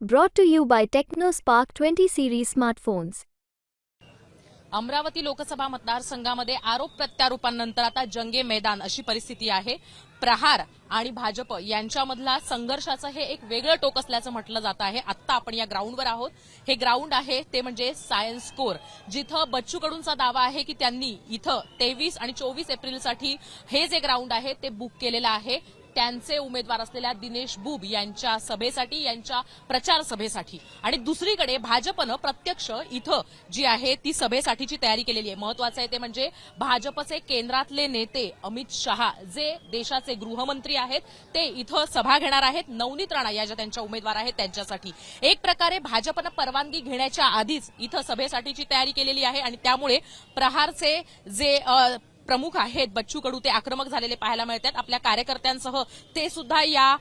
Brought to you by TechnoSpark 20 series smartphones. Amravati Lok Sabha मतदारसंघामध्ये आरोप प्रत्यारोपांनंतर आता जंगे मैदान अशी परिस्थिती आहे. प्रहार आणि भाजप यांच्यामधला संघर्षाचं हे एक वेगळं टोक असल्याचं म्हटलं जात आहे. आत्ता आपण या ग्राउंडवर आहोत. हे ग्राउंड आहे ते म्हणजे सायन्स कोर जिथं बच्चू कडूंचा दावा आहे की त्यांनी इथं तेवीस आणि चोवीस एप्रिलसाठी हे जे ग्राउंड आहे ते बुक केलेलं आहे. त्यांचे उमेदवार असलेल्या दिनेश बुब यांच्या सभेसाठी यांच्या प्रचार सभेसाठी. आणि दुसरीकडे भाजपनं प्रत्यक्ष इथं जी आहे ती सभेसाठीची तयारी केलेली आहे. महत्वाचं आहे ते म्हणजे भाजपचे केंद्रातले नेते अमित शहा जे देशाचे गृहमंत्री आहेत ते इथं सभा घेणार आहेत. नवनीत राणा या ज्या त्यांच्या उमेदवार आहेत त्यांच्यासाठी. एक प्रकारे भाजपनं परवानगी घेण्याच्या आधीच इथं सभेसाठीची तयारी केलेली आहे आणि त्यामुळे प्रहारचे जे प्रमुख आहेत. बच्चू कडू ते आक्रमक झालेले पाहायला मिळतात. आपल्या कार्यकर्त्यांसह ते सुद्धा या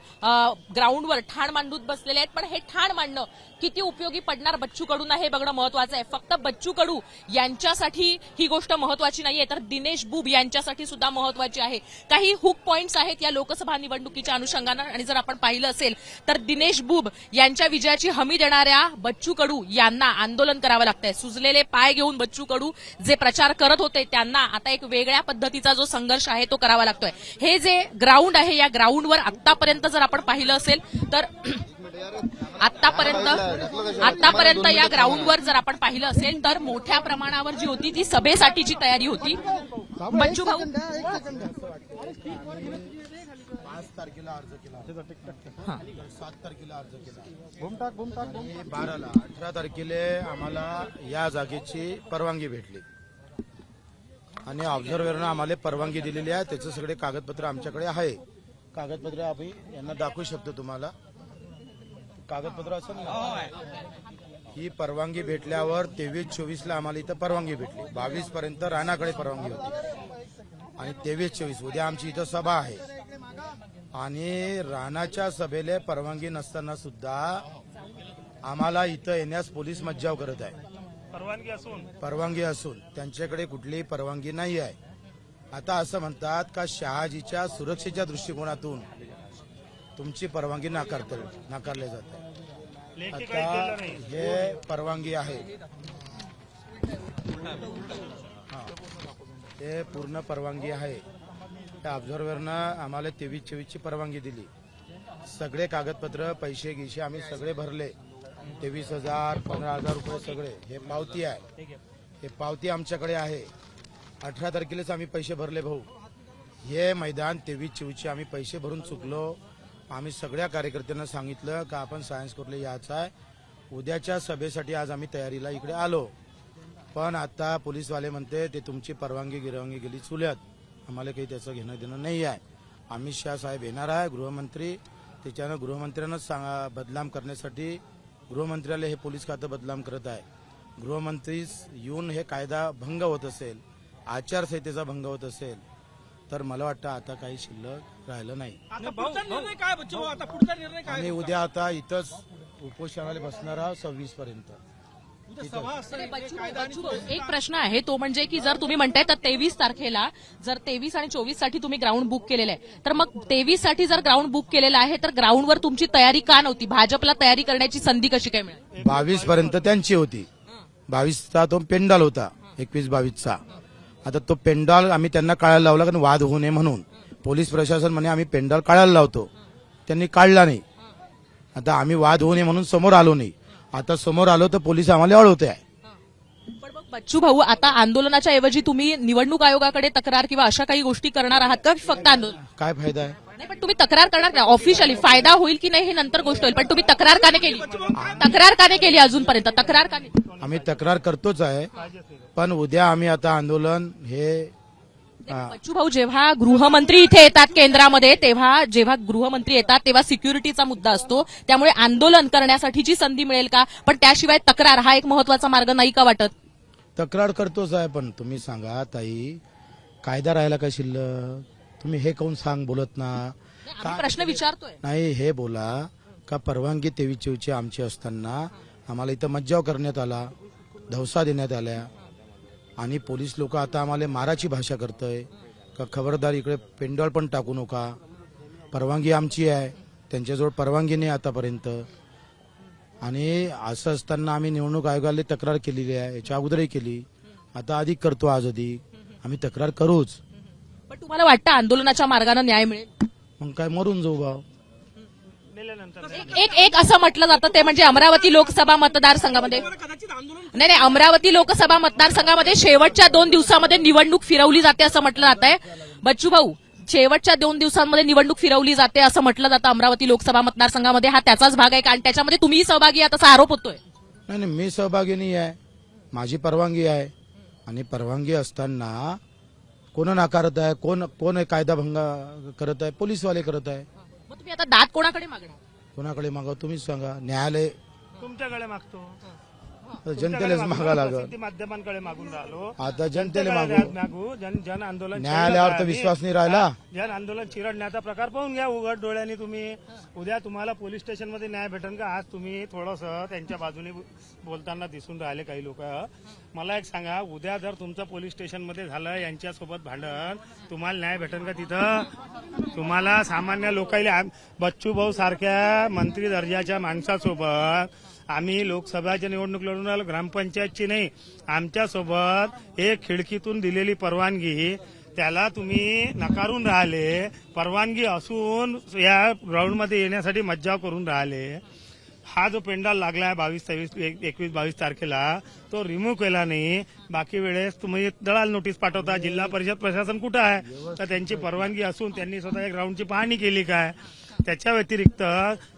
ग्राउंडवर ठाण मांडूत बसलेले आहेत. पण हे ठाण मांडणं किती उपयोगी पडणार बच्चू कडूंना हे बघणं महत्वाचं आहे. फक्त बच्चू कडू यांच्यासाठी ही गोष्ट महत्वाची नाहीये तर दिनेश बुब यांच्यासाठी सुद्धा महत्वाची आहे. काही हुक पॉइंट्स आहेत या लोकसभा निवडणुकीच्या अनुषंगानं आणि जर आपण पाहिलं असेल तर दिनेश बुब यांच्या विजयाची हमी देणाऱ्या बच्चू कडू यांना आंदोलन करावं लागतंय. सुजलेले पाय घेऊन बच्चू कडू जे प्रचार करत होते त्यांना आता एक वेगळ्या पद्धतीचा जो संघर्ष आहे तो करावा लागतोय. हे जे ग्राउंड आहे या ग्राउंडवर आतापर्यंत जर आपण पाहिलं असेल तर आतापर्यंत आतापर्यंत या ग्राउंडवर जर आपण पाहिलं असेल तर मोठ्या प्रमाणावर जी होती ती सभेसाठीची तयारी होती. बच्चू भाऊ. पाच तारखेला अर्ज केला. सात तारखेला अर्ज केला. बाराला अठरा तारखेला आम्हाला या जागेची परवानगी भेटली. आणि ऑब्झर्व्हरनं आम्हाला परवानगी दिलेली आहे. त्याचं सगळे कागदपत्र आमच्याकडे आहे. कागदपत्र आम्ही यांना दाखवू शकतो तुम्हाला. कागदपत्र असं ही परवानगी भेटल्यावर तेवीस चोवीसला आम्हाला इथं परवानगी भेटली. बावीस पर्यंत राणाकडे परवानगी होती. आणि तेवीस चोवीस उद्या आमची इथं सभा आहे. आणि राणाच्या सभेला परवानगी नसताना सुद्धा आम्हाला इथं येण्यास पोलीस मज्जाव करत आहे. परवानगी असून? परवानगी असून. त्यांच्याकडे कुठलीही परवानगी नाही आहे. आता असं म्हणतात का शहाजीच्या सुरक्षेच्या दृष्टिकोनातून तुमची परवानगी नाकारता नाकारले जाते. आता हे परवानगी आहे. हा. पूर्ण परवानगी आहे. त्या ऑब्झर्व्हरनं आम्हाला तेवीस चोवीसची परवानगी दिली. सगळे कागदपत्र पैसे गिसे आम्ही सगळे भरले. तेवीस हजार पंधरा हजार रुपये सगळे. हे पावती आहे. हे पावती आमच्याकडे आहे. अठरा तारखेलाच आम्ही पैसे भरले भाऊ. हे मैदान तेवीस चोवीसचे आम्ही पैसे भरून चुकलो. आम्ही सगळ्या कार्यकर्त्यांना सांगितलं का आपण सायन्स कोर्टला यायचं आहे. उद्याच्या सभेसाठी आज आम्ही तयारीला इकडे आलो. पण आता पोलीसवाले म्हणते ते तुमची परवानगी गिरवानगी गेली चुल्यात आम्हाला काही त्याचं घेणं देणं नाही आहे. अमित शहा साहेब येणार आहे गृहमंत्री. त्याच्यानं गृहमंत्र्यांना सांगा बदनाम करण्यासाठी गृहमंत्र्याला हे पोलीस खातं बदनाम करत आहे. गृहमंत्री येऊन हे कायदा भंग होत असेल आचारसंहितेचा भंग होत असेल तर मला वाटतं आता काही शिल्लक राहिलं नाही. आता पुढचा निर्णय काय बच्चू भाऊ आता पुढचा निर्णय काय आम्ही उद्या आता इथंच उपोषणाला बसणार आहोत सव्वीस पर्यंत एक प्रश्न आहे तो म्हणजे की जर तुम्ही म्हणताय तर तेवीस तारखेला जर तेवीस आणि चोवीससाठी तुम्ही ग्राउंड बुक केलेलं आहे तर मग तेवीससाठी जर ग्राउंड बुक केलेलं आहे तर ग्राउंडवर तुमची तयारी का नव्हती? भाजपला तयारी करण्याची संधी कशी काय मिळाली? बावीस पर्यंत त्यांची होती. बावीसचा तो पेंडॉल होता एकवीस बावीसचा. आता तो पेंडॉल आम्ही त्यांना काढायला लावला कारण वाद होऊ नये म्हणून. पोलीस प्रशासन म्हणे आम्ही पेंडॉल काढायला लावतो. त्यांनी काढला नाही. आता आम्ही वाद होऊ नये म्हणून समोर आलो नाही. आता समोर आलो तर पोलीस आम्हाला अडवते. आहे पण मग बच्चू भाऊ आता आंदोलनाच्या ऐवजी तुम्ही निवडणूक आयोगाकडे तक्रार किंवा अशा काही गोष्टी करणार आहात का? फक्त आंदोलन? काय फायदा आहे? नाही पण तुम्ही तक्रार करणार का? ऑफिशियली फायदा होईल की नाही हे नंतर गोष्ट होईल. पण तुम्ही तक्रार का नाही केली? तक्रार का नाही केली अजूनपर्यंत? तक्रार का नाही आम्ही तक्रार करतोच आहे. पण उद्या आम्ही आता आंदोलन हा, बच्चू भाऊ जेव्हा गृहमंत्री इथे येतात केंद्रामध्ये तेव्हा जेव्हा गृहमंत्री येतात तेव्हा सिक्युरिटीचा मुद्दा असतो. त्यामुळे आंदोलन करण्यासाठीची संधी मिळेल का? पण त्याशिवाय तक्रार हा एक महत्त्वाचा मार्ग नाही का वाटत? तक्रार करतोच आहे पण तुम्ही सांगा ताई कायदा राहिला का शिल्लक? तुम्ही हे कोण सांग बोलत ना? आम्ही प्रश्न विचारतोय. नाही हे बोला का परवानगी तेवीस चोवीसची आमची असताना आम्हाला इथं मज्जाव करण्यात आला धवसा देण्यात आल्या आणि पोलीस लोक आता आम्हाला माराची भाषा करतय. का खबरदार इकडे पेंडॉल पण टाकू नका. परवानगी आमची आहे. त्यांच्याजवळ परवानगी नाही आतापर्यंत. आणि असं असताना आम्ही निवडणूक आयोगाला तक्रार केलेली आहे. याच्या अगोदरही केली. आता अधिक करतो आज अधिक आम्ही तक्रार करूच. पण तुम्हाला वाटतं आंदोलनाच्या मार्गाने न्याय मिळेल? मग काय मरून जाऊ भाऊ. नेल्यानंतर एक एक असं म्हटलं जातं ते म्हणजे अमरावती लोकसभा मतदारसंघामध्ये. नाही नाही अमरावती लोकसभा मतदारसंघामध्ये शेवटच्या दोन दिवसामध्ये निवडणूक फिरवली जाते असं म्हटलं जात आहे बच्चू भाऊ शेवटच्या दोन दिवसांमध्ये निवडणूक फिरवली जाते असं म्हटलं जातं अमरावती लोकसभा मतदारसंघामध्ये. हा त्याचाच भाग आहे कारण त्याच्यामध्ये तुम्हीही सहभागी आहात असा आरोप होतोय. नाही नाही मी सहभागी नाही आहे. माझी परवानगी आहे. आणि परवानगी असताना कोण नाकारत आहे कोण कोण कायदा भंग करत आहे पोलीसवाले करत आहे? मग तुम्ही आता दात कोणाकडे मागणार? कोणाकडे मागा तुम्हीच सांगा. न्यायालय. तुमच्याकडे मागतो. जनतेलाच मागा लागल. प्रसिद्धी माध्यमांकडे मागून राहिलो. आता जनतेला तुमच्याकडे मागू मागू. जन जन आंदोलन न्यायालयावर तर विश्वास नाही. राहिला. जन आंदोलन चिरडण्याचा प्रकार पाहून घ्या उघड डोळ्यांनी तुम्ही. उद्या तुम्हाला पोलीस स्टेशनमध्ये न्याय भेटेल का? आज तुम्ही थोडस त्यांच्या बाजूने बोलताना दिसून राहिले काही लोक. मला एक सांगा उद्या जर तुमचं पोलीस स्टेशनमध्ये झालं यांच्यासोबत भांडण तुम्हाला न्याय भेटेल का तिथं? तुम्हाला सामान्य लोकांना बच्चू भाऊ सारख्या मंत्री दर्जाच्या माणसासोबत आम्ही लोकसभाच्या निवडणूक लढून राहिलो ग्रामपंचायतची नाही आमच्यासोबत एक खिडकीतून दिलेली परवानगी त्याला तुम्ही नकारून राहिले. परवानगी असून या ग्राउंडमध्ये येण्यासाठी मज्जाव करून राहिले. हा जो पेंडाल लागला आहे बावीस तेवीस एकवीस बावीस तारखेला तो रिमूव्ह केला नाही. बाकी वेळेस तुम्ही दलाल नोटीस पाठवता जिल्हा परिषद प्रशासन कुठं आहे? तर त्यांची परवानगी असून त्यांनी स्वतः ग्राउंडची पाहणी केली काय? त्याच्या व्यतिरिक्त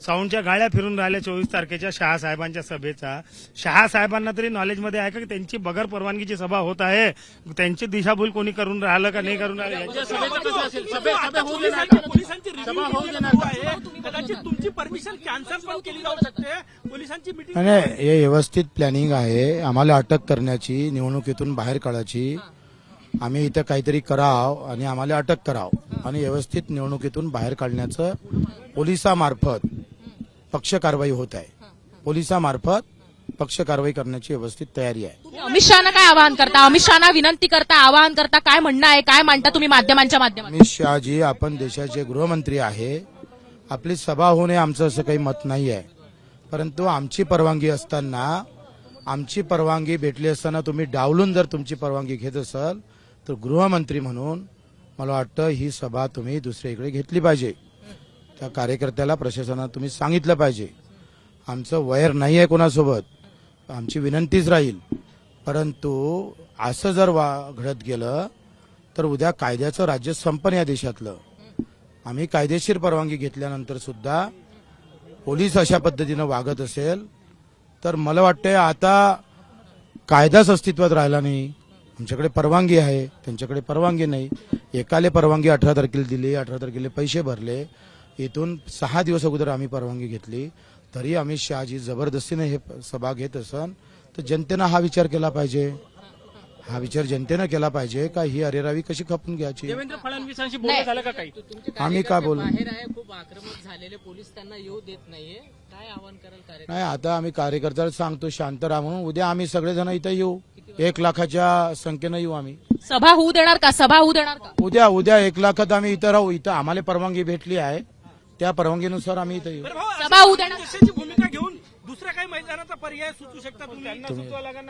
साऊंडच्या गाड्या फिरून राहिल्या चोवीस तारखेच्या शहासाहेबांच्या सभेचा. शहासाहेबांना तरी नॉलेजमध्ये आहे का की त्यांची बगर परवानगीची सभा होत आहे? त्यांची दिशाभूल कोणी करून राहिलं का नाही करून राहिलं? याची- आता पोलिसांची पोलिसांची review meeting सुरू आहे. कदाचित तुमची परमिशन कॅन्सल पण केली जाऊ शकते. पोलिसांची मिटिंग नाही नाही, हे व्यवस्थित प्लॅनिंग आहे. आम्हाला अटक करण्याची निवडणुकीतून बाहेर काढायची. आम्ही इथं काहीतरी कराव आणि आम्हाला अटक कराव. आणि व्यवस्थित निवडणुकीतून बाहेर काढण्याचं पोलिसामार्फत पक्ष कारवाई होत आहे. पोलिसामार्फत पक्ष कारवाई करण्याची व्यवस्थित तयारी आहे. अमित शहाना काय आवाहन करता? अमित शहाना विनंती करता आवाहन करता काय म्हणणं आहे काय मांडता तुम्ही माध्यमांच्या माध्यमातून? अमित शहाजी आपण देशाचे गृहमंत्री आहे. आपली सभा होणे आमचं असं काही मत नाही आहे परंतु आमची परवानगी असताना आमची परवानगी भेटली असताना तुम्ही डावलून जर तुमची परवानगी घेत असाल तर गृहमंत्री म्हणून मला वाटतं ही सभा तुम्ही दुसरीकडे घेतली पाहिजे. त्या कार्यकर्त्याला प्रशासनात तुम्ही सांगितलं पाहिजे. आमचं वैर नाही आहे कोणासोबत. आमची विनंतीच राहील. परंतु असं जर वा घडत गेलं तर उद्या कायद्याचं राज्य संपन या देशातलं. आम्ही कायदेशीर परवानगी घेतल्यानंतर सुद्धा पोलीस अशा पद्धतीनं वागत असेल तर मला वाटतंय आता कायदाच अस्तित्वात राहिला नाही. तुमच्याकडे परवानगी आहे त्यांच्याकडे परवानगी नाही. एकाले परवानगी अठरा तारखेला दिली अठरा तारखेला पैसे भरले. इथून सहा दिवस अगोदर आम्ही परवानगी घेतली. तरी अमित शहाजी जबरदस्तीने हे सभा घेत असन तर जनतेनं हा विचार केला पाहिजे. हा विचार जनतेनं केला पाहिजे का ही अरेरावी कशी खपून घ्यायची? देवेंद्र फडणवीसांशी बोलणं झालं का काही? आम्ही काय बोलू? बाहेर आहे खूप आक्रमक झालेले पोलीस त्यांना येऊ देत नाहीये. काय आवाहन कराल कार्यकर्ते? नाही आता आम्ही कार्यकर्त्याला सांगतो शांत राहा म्हणून. उद्या आम्ही सगळेजण इथं येऊ. एक लाखाच्या संख्येनं येऊ आम्ही. सभा होऊ देणार का? सभा होऊ देणार का? उद्या उद्या एक लाखात आम्ही इथं राहू. इथं आम्हाला परवानगी भेटली आहे. त्या परवानगीनुसार आम्ही इथं येऊ. सभा होऊ देणार. भूमिका घेऊन दुसऱ्या काही मैदानाचा पर्याय सुचू शकता तुम्ही?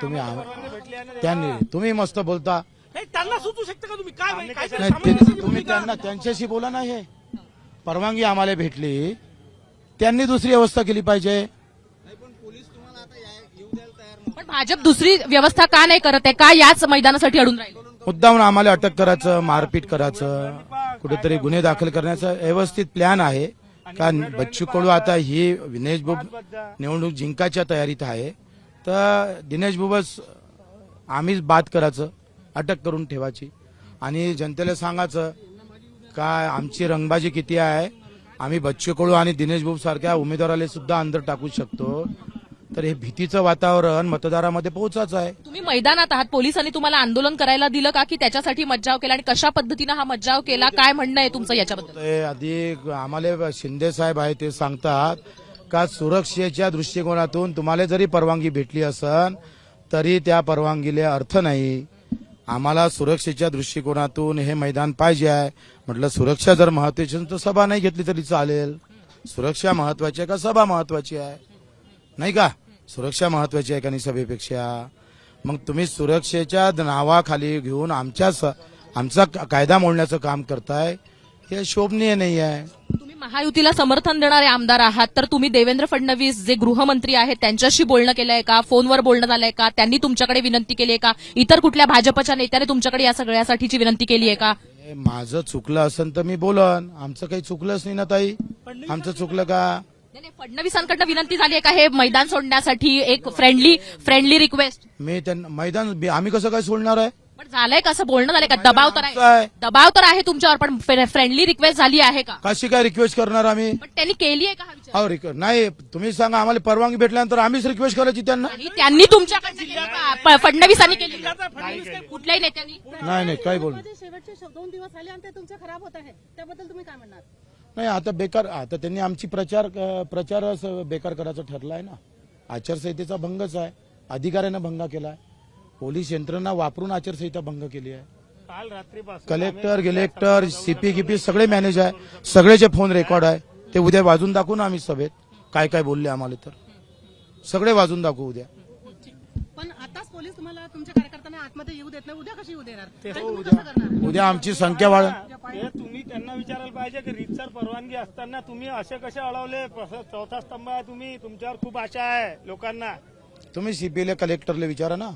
तुम्ही आम- त्यांनी तुम्ही मस्त बोलता. नाही त्यांना सुचू शकता का तुम्ही? काय नाही तुम्ही त्यांना त्यांच्याशी बोला ना हे. परवानगी आम्हाला भेटली. त्यांनी दुसरी व्यवस्था केली पाहिजे. पण भाजप दुसरी व्यवस्था का नाही करत आहे? का याच मैदानासाठी अडून राहिले? मुद्दामून आम्हाला अटक करायचं मारपीट करायचं कुठेतरी गुन्हे दाखल करण्याचा व्यवस्थित प्लॅन आहे. का बच्चू कडू आता ही विनेश बुब निवडणूक जिंकाच्या तयारीत आहे. तर दिनेश बुबस आम्हीच बात करायचं अटक करून ठेवायची. आणि जनतेला सांगायचं काय आमची रंगबाजी किती आहे? आम्ही बच्चू कडू आणि दिनेश बुब सारख्या उमेदवाराला सुद्धा अंदर टाकू शकतो. तर हे भीतीचं वातावरण मतदारामध्ये पोहोचायचं आहे. तुम्ही मैदानात आहात पोलिसांनी तुम्हाला आंदोलन करायला दिलं का? की त्याच्यासाठी मज्जाव केला आणि कशा पद्धतीनं हा मज्जाव केला? काय म्हणणं आहे तुमचं याच्याबद्दल? ते आधी आम्हाला शिंदे साहेब आहे ते सांगतात का सुरक्षेच्या दृष्टिकोनातून तुम्हाला जरी परवानगी भेटली असन तरी त्या परवानगीला अर्थ नाही. आम्हाला सुरक्षेच्या दृष्टिकोनातून हे मैदान पाहिजे आहे. म्हटलं सुरक्षा जर महत्वाची असेल तर सभा नाही घेतली तरी चालेल. सुरक्षा महत्वाची आहे का सभा महत्वाची आहे? नाही का? सुरक्षा महत्वाची आहे का नाही सभेपेक्षा? मग तुम्ही सुरक्षेच्या नावाखाली घेऊन आमच्या आमचा कायदा मोडण्याचं काम करताय हे शोभनीय नाही आहे. तुम्ही महायुतीला समर्थन देणारे आमदार आहात तर तुम्ही देवेंद्र फडणवीस जे गृहमंत्री आहेत त्यांच्याशी बोलणं केलंय का? फोनवर बोलणं झालंय का? त्यांनी तुमच्याकडे विनंती केली आहे का? इतर कुठल्या भाजपच्या नेत्याने तुमच्याकडे या सगळ्यासाठीची विनंती केली आहे का? माझं चुकलं असेल तर मी बोलन. आमचं काही चुकलंच नाही ना ताई. आमचं चुकलं का? फडणवीसांकडनं विनंती झाली आहे का? हे मैदान सोडण्यासाठी एक फ्रेंडली फ्रेंडली रिक्वेस्ट मी त्यांना मैदान आम्ही कसं काय सोडणार आहे? पण झालंय का असं? बोलणं झालंय का? दबाव तर आहे. आहे. दबाव तर आहे तुमच्यावर पण फ्रेंडली रिक्वेस्ट झाली आहे का? कशी काय रिक्वेस्ट करणार आम्ही? पण त्यांनी केली आहे का हा विचार? नाही तुम्ही सांगा आम्हाला परवानगी भेटल्यानंतर आम्हीच रिक्वेस्ट करायची त्यांना? आणि त्यांनी तुमच्याकडनं केली. का फडणवीसांनी केली. का? कुठल्याही नेत्यांनी? नाही नाही काय बोल. माझे शेवटचे श- दोन दिवस झाले आणि ते तुमचे खराब होत आहेत त्याबद्दल तुम्ही काय म्हणणार? नाही आता बेकार आता त्यांनी आमची प्रचार अ, प्रचार असं बेकार करायचं ठरलं आहे ना. आचारसंहितेचा भंगच आहे. अधिकाऱ्यानं भंग केलाय. पोलीस यंत्रणा वापरून आचारसंहिता भंग केली आहे. काल रात्रीपासून कलेक्टर गिलेक्टर सीपी गिपी सगळे मॅनेज आहे. सगळेचे फोन रेकॉर्ड आहे ते उद्या वाजून दाखवू ना आम्ही सभेत. काय काय बोलले आम्हाला तर. सगळे वाजून दाखवू उद्या. तुम्हाला तुमच्या कार्यकर्त्यांना आतमध्ये येऊ देत नाही. उद्या कशी येऊ देणार? करणार? उद्या आमची संख्या वाढ हे तुम्ही त्यांना विचारायला पाहिजे की रीतसर परवानगी असताना तुम्ही असे कसे अडवले? चौथा स्तंभ आहे तुम्ही. तुमच्यावर खूप आशा आहे लोकांना. तुम्ही सीपीला कलेक्टरला विचारा ना.